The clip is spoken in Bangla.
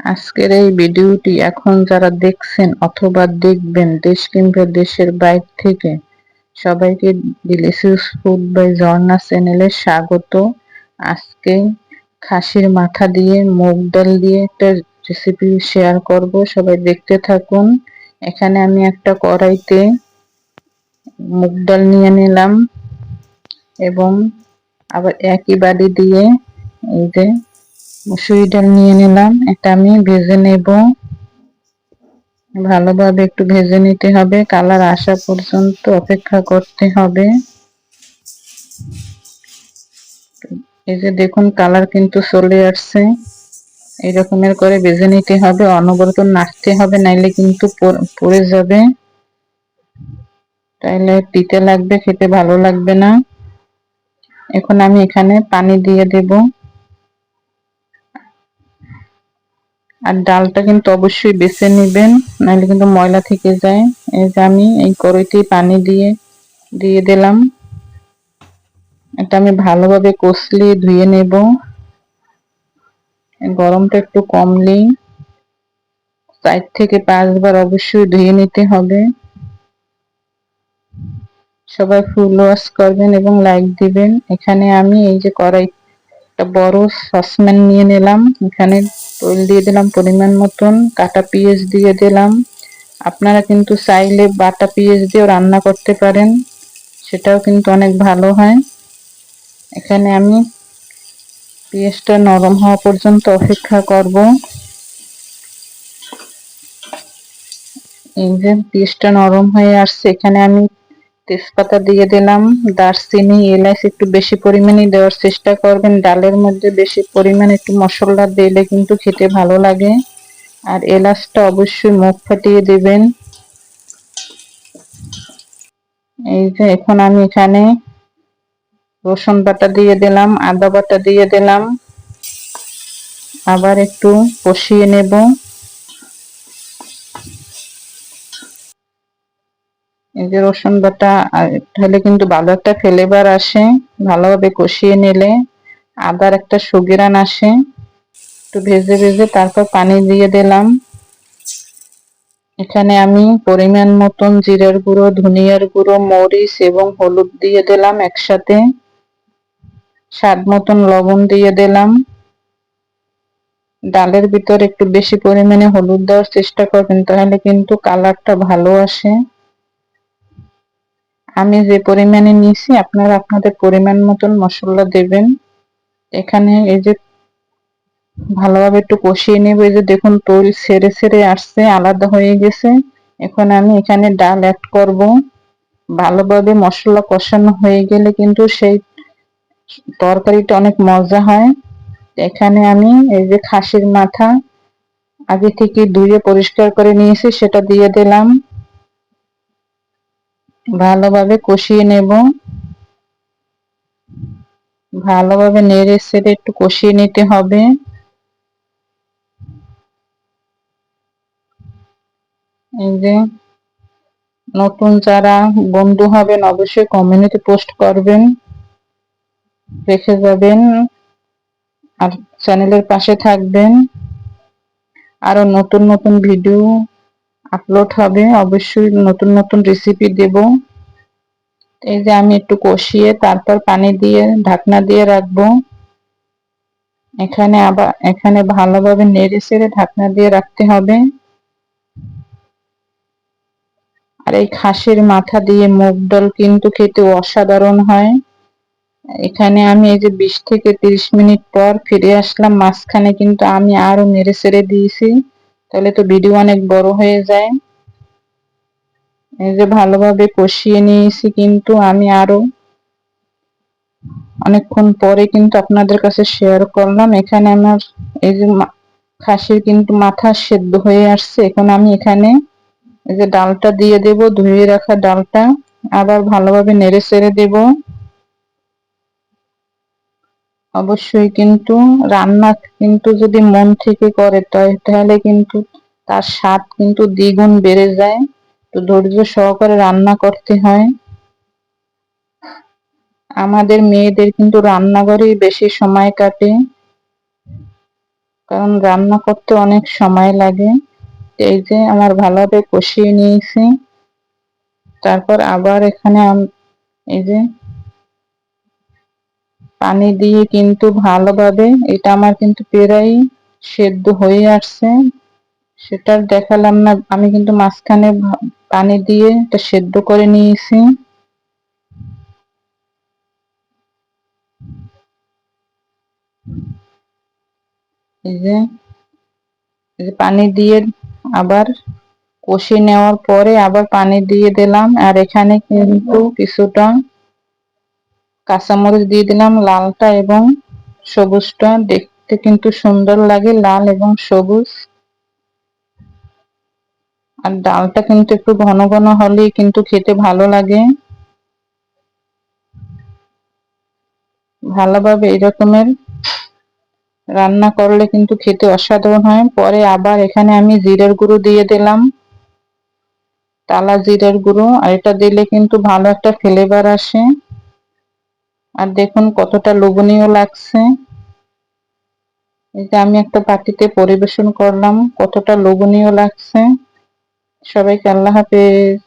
আজকের এই ভিডিওটি এখন যারা দেখছেন অথবা দেখবেন দেশ কিংবা দেশের বাইর থেকে, সবাইকে ডিলিশিয়াস ফুড বাই ঝর্ণা চ্যানেলে স্বাগত। আজকে খাসির মাথা দিয়ে, মুগ ডাল দিয়ে একটা রেসিপি শেয়ার করব, সবাই দেখতে থাকুন। এখানে আমি একটা কড়াইতে মুগ ডাল নিয়ে নিলাম এবং আবার একই বাড়ি দিয়ে এই যে মুসুরি ডাল নিয়ে নিলাম। এটা আমি ভেজে নেব। ভালোভাবে একটু ভেজে নিতে হবে। কালার আসা পর্যন্ত অপেক্ষা করতে হবে। এই যে দেখুন, কালার কিন্তু চলে আসছে। এই রকমের করে ভেজে নিতে হবে। অনবরত নাড়তে হবে, নাইলে কিন্তু পড়ে যাবে। তাইলে পিতে লাগবে, খেতে ভালো লাগবে না। এখন আমি এখানে পানি দিয়ে দেব। আর ডালটা কিন্তু অবশ্যই বেছে নেবেন, নাহলে কিন্তু ময়লা থেকে যায়। এই যে আমি এই কড়াইতে পানি দিয়ে দিয়ে দিলাম। এটা আমি ভালোভাবে কষলিয়ে ধুয়ে নেব। গরমটা একটু কমলেই চার থেকে পাঁচবার অবশ্যই ধুয়ে নিতে হবে। সবাই ফুল ওয়াশ করবেন এবং লাইক দিবেন। এখানে আমি এই যে কড়াই একটা বড় সসম্যান নিয়ে নিলাম। এখানে তৈল দিয়ে দিলাম পরিমাণ মতন, কাটা পিঁয়াজ দিয়ে দিলাম। আপনারা কিন্তু চাইলে বাটা পিঁয়াজ দিয়েও রান্না করতে পারেন, সেটাও কিন্তু অনেক ভালো হয়। এখানে আমি পেঁয়াজটা নরম হওয়া পর্যন্ত অপেক্ষা করব। এই যে পেঁয়াজটা নরম হয়ে আসছে, এখানে আমি তেজপাতা দিয়ে দিলাম। দারচিনি, এলাচ একটু বেশি পরিমাণে দেওয়ার চেষ্টা করবেন। ডালের মধ্যে বেশি পরিমাণে একটু মশলা দিলে কিন্তু খেতে ভালো লাগে। আর এলাচটা অবশ্যই মুখ ফাটিয়ে দেবেন। এই যে এখন আমি এখানে রসুন বাটা দিয়ে দিলাম, আদা বাটা দিয়ে দিলাম। আবার একটু কষিয়ে নেব। এই যে রসুন বাটা তাহলে কিন্তু ভালো একটা ফ্লেভার আসে, ভালোভাবে কষিয়ে নিলে। আদার একটা সুগিরান আসে। একটু ভেজে ভেজে তারপর পানি দিয়ে দিলাম। এখানে আমি পরিমাণ মতন জিরার গুঁড়ো, ধনিয়ার গুঁড়ো, মরিচ এবং হলুদ দিয়ে দিলাম একসাথে। স্বাদ মতন লবণ দিয়ে দিলাম। ডালের ভিতর একটু বেশি পরিমাণে হলুদ দেওয়ার চেষ্টা করবেন, তাহলে কিন্তু কালারটা ভালো আসে। আমি যে পরিমাণে নিয়েছি, আপনারা আপনাদের পরিমাণ মতন মশলা দেবেন। এখানে এই যে ভালোভাবে একটু কষিয়ে নেব। এই যে দেখুন, তৈল সেরে সেরে আসছে, আলাদা হয়ে গেছে। এখন আমি এখানে ডাল অ্যাড করব। ভালোভাবে মশলা কষানো হয়ে গেলে কিন্তু সেই তরকারিটা অনেক মজা হয়। এখানে আমি এই যে খাসির মাথা আগে থেকে ধুয়ে পরিষ্কার করে নিয়েছি, সেটা দিয়ে দিলাম। ভালোভাবে কষিয়ে নেব। ভালোভাবে নেড়ে সেড়ে একটু কষিয়ে নিতে হবে। এই যে নতুন যারা বন্ধু হবেন, অবশ্যই কমিউনিটি পোস্ট করবেন। রেখে যাবেন আর চ্যানেলের পাশে থাকবেন। আরও নতুন নতুন ভিডিও আপলোড হবে। অবশ্যই নতুন নতুন রেসিপি দেব। এই যে আমি একটু কষিয়ে তারপর পানি দিয়ে, ঢাকনা দিয়ে রাখব। এখানে আবার, এখানে ভালোভাবে নেড়ে সেড়ে ঢাকনা দিয়ে রাখতে হবে। আর এই খাসির মাথা দিয়ে মুগ ডাল কিন্তু খেতে অসাধারণ হয়। এখানে আমি এই যে বিশ থেকে তিরিশ মিনিট পর ফিরে আসলাম, মাঝখানে কিন্তু আমি আরও নেড়ে সেড়ে দিয়েছি। তাহলে তো ভিডিও অনেক বড় হয়ে যায়। এই যে ভালোভাবে কষিয়ে নিয়েছি কিন্তু আমি আরও অনেকক্ষণ পরে কিন্তু আপনাদের কাছে শেয়ার করলাম। এখানে আমার এই যে খাসির কিন্তু মাথা সেদ্ধ হয়ে আসছে। এখন আমি এখানে এই যে ডালটা দিয়ে দেব, ধুয়ে রাখা ডালটা। আবার ভালোভাবে নেড়ে সেড়ে দেব। অবশ্যই কিন্তু রান্না কিন্তু যদি মন থেকে করে তাহলে কিন্তু তার স্বাদ কিন্তু দ্বিগুণ বেড়ে যায়। তো ধৈর্য সহকারে রান্না করতে হয়। আমাদের মেয়েদের কিন্তু রান্নাঘরেই বেশি সময় কাটে। কারণ রান্না করতে অনেক সময় লাগে। এই যে আমার ভালোভাবে কষিয়ে নিয়েছি। তারপর আবার এখানে এই যে পানি দিয়ে কিন্তু ভালোভাবে, এটা আমার কিন্তু প্রায় সেদ্ধ হয়ে আসছে। সেটা দেখালাম না, আমি কিন্তু মাঝখানে পানি দিয়ে এটা সেদ্ধ করে নিয়েছি। এই যে পানি দিয়ে আবার কষে নেওয়ার পরে আবার পানি দিয়ে দিলাম। আর এখানে কিন্তু কিছুটা কাঁচামরিচ দিয়ে দিলাম লালটা এবং সবুজটা। দেখতে কিন্তু সুন্দর লাগে লাল এবং সবুজ। আর ডালটা কিন্তু একটু ঘন ঘন হলেই কিন্তু খেতে ভালো লাগে। ভালোভাবে এই রকমের রান্না করলে কিন্তু খেতে অসাধারণ হয়। পরে আবার এখানে আমি জিরের গুঁড়ো দিয়ে দিলাম। টালা জিরের গুঁড়ো। আর এটা দিলে কিন্তু ভালো একটা ফ্লেভার আসে। আর দেখুন কতটা লোভনীয় লাগছে। এটা আমি একটা পার্টিতে পরিবেশন করলাম, কতটা লোভনীয় লাগছে। সবাইকে আল্লাহ হাফেজ।